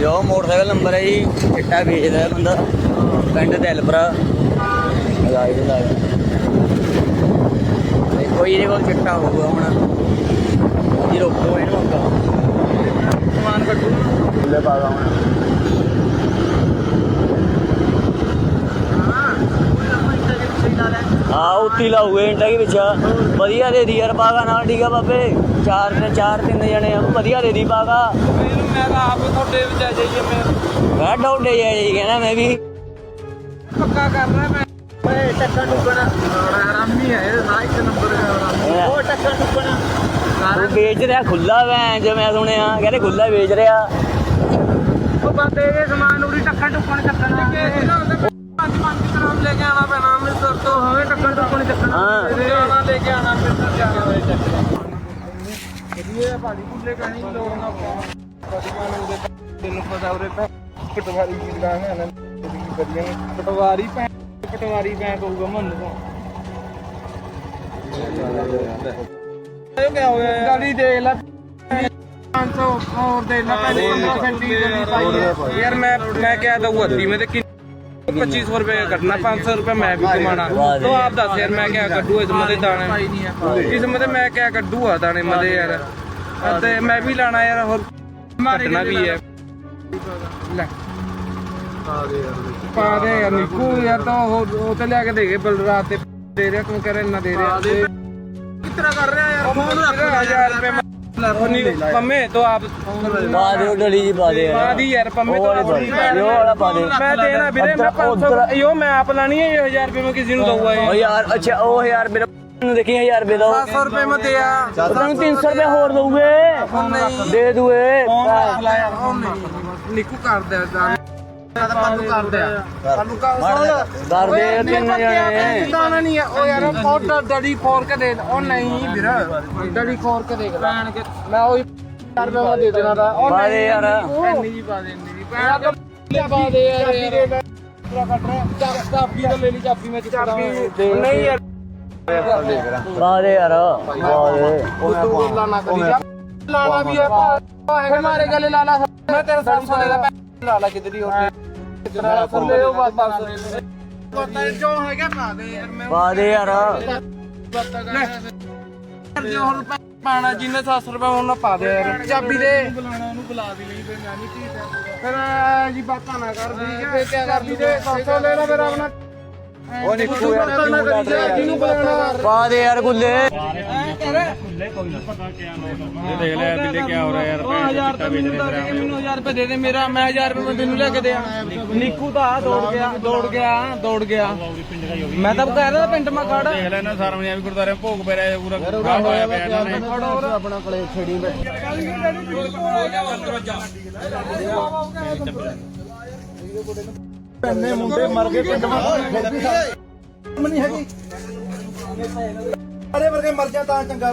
ਜੋ motorcycle number ਹੈ ਜੀ, ਚਿੱਟਾ ਵੇਚਦਾ ਹੈ ਬੰਦਾ, ਪਿੰਡ ਦੈਲਪੁਰਾ ਲਾਈ ਦੇ ਲਾਈ ਤੇ ਕੋਈ ਇਹਦੇ ਕੋਲ ਚਿੱਟਾ ਹੋਊਗਾ ਹੁਣ। ਜੀ ਰੋਕੋ ਇਹਨੂੰ ਅੱਗਾ। ਸਮਾਨ ਕੱਢੂ। ਲੈ ਪਾਗਾ ਹੁਣ। ਆ ਉੱਤੀ ਲਾਉਗੇ ਇੰਟਾ ਕੀ ਵਿੱਚ ਵਧੀਆ ਦੇ ਦੀ ਯਾਰ ਪਾਗਾ ਨਾਲ ਠੀਕ ਆ ਬਾਬੇ? ਚਾਰ ਨੇ ਚਾਰ ਤਿੰਨ ਜਣੇ ਆ। ਵਧੀਆ ਦੇ ਦੀ ਪਾਗਾ। ਮੈਂ ਤਾਂ ਆਪ ਤੁਹਾਡੇ ਵਿੱਚ ਆ ਜਾਈਏ ਮੈਂ ਮੈਂ ਡੌਡੇ ਜਾਈ ਜੀ ਕਹਿੰਦਾ ਮੈਂ ਵੀ। ਪੱਕਾ ਕਰ ਰਿਹਾ ਮੈਂ। ਓਏ ਟੱਕਾ ਟੁੱਕਣਾ ਆਰਾਮੀ ਹੈ ਇਹ ਨਾ ਇੱਕ ਨੰਬਰ ਦਾ ਉਹ ਟੱਕਾ ਟੁੱਕਣਾ ਉਹ ਵੇਚ ਰਿਹਾ ਖੁੱਲਾ ਵੈਂ ਜੇ ਮੈਂ ਸੁਣਿਆ। ਕਹਿੰਦੇ ਖੁੱਲਾ ਵੇਚ ਰਿਹਾ। ਉਹ ਬੰਦੇ ਇਹ ਸਮਾਨ ਉਰੀ ਟੱਕਾ ਟੁੱਕਣ ਚੱਕਣਾ। ਤੋਂ ਹੋਵੇ ਟੱਕਾ ਟੁੱਕਣ ਚੱਕਣਾ ਹਾਂ। ਇਹਦੇ ਆਣਾ ਲੈ ਕੇ ਆਣਾ ਅੰਮ੍ਰਿਤਸਰ ਜਾ ਕੇ ਹੋਏ ਚੱਕਣਾ ਇਹ ਭਾੜੀ ਭੁੱਲੇ ਕਣੀ ਲੋੜ ਨਾ ਵਧੀਆ ਨੂੰ ਦੇ ਤੈਨੂੰ ਪਤਾ ਉਰੇ ਤਾਂ ਪਟਵਾਰੀ ਦੀ ਦੁਕਾਨ ਹੈ ਨਾ ਵਧੀਆ ਪਟਵਾਰੀ ਪੈ ਪਟਵਾਰੀ ਪੈ ਕਹੂਗਾ ਮੰਨ ਤੋਂ ਇਹ ਕਿਆ ਹੋਇਆ ਗਾਲੀ ਦੇ ਲੈ 500 ਹੋਰ ਦੇ ਲੈ ਪਹਿਲੇ 15 ਸੈਂਟੀ ਯਾਰ ਮੈਂ ਮੈਂ ਕਿਹਾ ਦਊ ਅੱਧੀ ਮੈਂ ਤੇ 2500 ਰੁਪਏ ਕੱਢਣਾ 500 ਰੁਪਏ ਮੈਂ ਵੀ ਕਮਾਣਾ। ਤੋ ਆਪ ਦੱਸ ਯਾਰ ਮੈਂ ਕਿਆ ਕੱਢੂ ਇਸ ਮਦੇ ਦਾਣੇ? ਇਸ ਮਦੇ ਮੈਂ ਕਿਆ ਕੱਢੂ ਆ ਦਾਣੇ ਮਦੇ ਯਾਰ? ਅਤੇ ਮੈਂ ਵੀ ਲਾਣਾ ਯਾਰ ਹੋਰ ਕੱਢਣਾ ਵੀ ਹੈ। ਲੈ। ਪਾ ਦੇ ਯਾਰ ਨਿੱਕੂ ਯਾਰ ਤਾਂ ਉਹ ਉਹ ਤੇ ਲਿਆ ਕੇ ਦੇ ਗਏ ਬਲਰਾਤ ਤੇ ਦੇ ਰਿਹਾ ਤੂੰ ਕਰੇ ਇੰਨਾ ਦੇ ਰਿਹਾ। ਕਿਤਨਾ ਕਰ ਰਿਹਾ ਯਾਰ? ਫੋਨ ਰੱਖ 1000 ਰੁਪਏ ਪੰਮੇ ਤੋਂ ਆਪ ਪਾ ਦਿਓ ਡਲੀ ਜੀ ਪਾ ਦੇ ਪਾ ਯਾਰ ਦੀ ਯਾਰ ਪੰਮੇ ਉਹ ਤੋਂ ਵਾਲੀ ਆਪ ਪਾ ਦੇ, ਉਹ ਵਾਲਾ ਪਾ ਦੇ। ਮੈਂ ਦੇਣਾ ਵੀਰੇ ਮੈਂ ਉੱਧਰ- 500 ਉੱਧਰ- ਯੋ ਮੈਂ ਆਪ ਲਾਣੀ ਹੈ 1000 ਰੁਪਏ ਮੈਂ ਕਿਸੇ ਨੂੰ ਦਊਗਾ ਉਹ ਇਹ ਯਾਰ ਅੱਛਾ ਉਹ ਯਾਰ ਮੇਰਾ ਨੂੰ ਦੇਖੀ 1000 ਰੁਪਏ ਦਾ 700 ਰੁਪਏ ਮੈਂ ਦਿਆ। ਤੈਨੂੰ 300 ਰੁਪਏ ਹੋਰ ਦਊਗੇ। ਦੇ ਦੂਏ। ਫੋਨ ਰੱਖ ਲੈ ਯਾਰ ਉਹ ਨਹੀਂ। ਨਿੱਕੂ ਕਰ ਜਾਨ ਪਾਲੂ ਕਰ ਦਿਆ ਪਾਲੂ ਕਰ ਕਰ ਦੇ ਤਿੰਨ ਜਣੇ ਦਾਣਾ ਨਹੀਂ ਹੈ ਉਹ ਯਾਰ ਉਹ ਡ- ਡੜੀ ਫੋਰ ਕੇ ਦੇ ਉਹ ਨਹੀਂ ਵੀਰ ਡੜੀ ਫੋਰ ਕੇ ਦੇਖ ਲੈ। ਮੈਂ ਉਹ 4 ਰੁਪਏ ਮੈਂ ਦੇ ਦੇਣਾ ਦਾ ਉਹ ਪਾ ਦੇ ਯਾਰ। ਇੰਨੀ ਜੀ ਪਾ ਦੇ ਇੰਨੀ ਜੀ ਭੈਣ ਪਾ ਦੇ ਯਾਰ ਯਾਰ। ਪੂਰਾ ਕੱਟ ਰਿਹਾ ਚਾ- ਚਾਬੀ ਤਾਂ ਲੈ ਲਈ ਚਾਬੀ ਮੈਂ ਚੁੱਕਦਾ ਨਹੀਂ ਯਾਰ। ਪਾ ਦੇ ਯਾਰ ਪਾ ਦੇ। ਤੂੰ ਲਾਣਾ ਕਰੀ ਜਾ ਲਾਣਾ ਵੀ ਹੈ ਫਿਰ ਮਾਰੇ ਗਲੇ ਲਾਲਾ ਮੈਂ ਤੇਰੇ 700 ਦੇ ਦਾ ਪੈਸੇ ਲਾਲਾ ਕਿਧਰੀ ਹੋਰ ਕਿਤਨਾ ਥੱਲੇ ਉਹ ਬਸ ਬਸ। ਪਤਾ ਜੋ ਹੈਗਾ ਪਾ ਦੇ ਯਾਰ ਮੈਂ। ਪਾ ਦੇ ਯਾਰ। ਜੇ ਹੋਰ ਪੈ- ਪਾਣਾ ਜਿੰਨੇ 700 ਰੁਪਏ ਉਹਨਾਂ ਪਾ ਦੇ ਯਾਰ। ਚਾਬੀ ਦੇ। ਬੁਲਾਣਾ ਉਹਨੂੰ ਬੁਲਾ ਦੀ ਲਈ ਫਿਰ ਮੈਂ ਨਹੀਂ ਠੀਕ ਫਿਰ ਜੀ ਬਾਤਾਂ ਨਾ ਕਰ ਠੀਕ ਹੈ ਕੀ ਚਾਬੀ ਦੇ 700 ਲੈ ਲੈ ਫਿਰ ਆਪਣਾ। ਉਹ ਨਿੱਕੂ ਯਾਰ ਨਾ ਜਾ ਜਿਹਨੂੰ ਬੁਲਾਣਾ ਪਾ ਦੇ ਯਾਰ ਗੁੱਲੇ। ਦੇਖ ਲੈ ਬਿੱਲੇ ਕੀ ਹੋ ਰਿਹਾ ਯਾਰ ਭੈਣ ਚਿੱਟਾ ਵੇਚ ਰਿਹਾ ਮੇਰਾ ਮੈਨੂੰ 1000 ਰੁਪਏ ਦੇ ਦੇ ਮੇਰਾ ਮੈਂ 1000 ਰੁਪਏ ਮੈਂ ਤੈਨੂੰ ਲੈ ਕੇ ਦਿਆਂ ਨਿੱਕੂ ਤਾਂ ਆ ਦੌੜ ਗਿਆ ਦੌੜ ਗਿਆ ਦੌੜ ਗਿਆ। ਮੈਂ ਤਾਂ ਕਹਿ ਰਿਹਾ ਪਿੰਡ ਮਾ ਖੜ ਦੇਖ ਲੈਣਾ ਸਾਰਵਣੀ ਵੀ ਗੁਰਦਾਰੇ ਭੋਗ ਪੈ ਰਿਹਾ ਪੂਰਾ ਗਾਹ ਹੋਇਆ ਪਿਆ ਇਹਨਾਂ ਨੇ। ਆਪਣਾ ਕੋਲੇ ਛੇੜੀ ਪੈਨੇ ਮੁੰਡੇ ਮਰ ਗਏ ਪਿੰਡ ਮਾ ਨਹੀਂ ਹੈਗੀ। ਸਾਰੇ ਵਰਗੇ ਮਰ ਜਾ ਤਾਂ ਚੰਗਾ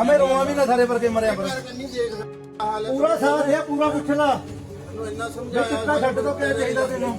ਹਮੇ ਰੋਣਾ ਵੀ ਨਾ ਸਾਰੇ ਵਰਗੇ ਮਰਿਆ ਪਰ ਪੂਰਾ ਸਾਥ ਹੈ, ਪੂਰਾ ਪੁੱਛ ਲਾ ਇਹਨੂੰ ਇੰਨਾ ਸਮਝਾਇਆ ਕਿੰਨਾ ਛੱਡ ਦੋ ਕਿਹ ਚਾਹੀਦਾ ਤੈਨੂੰ?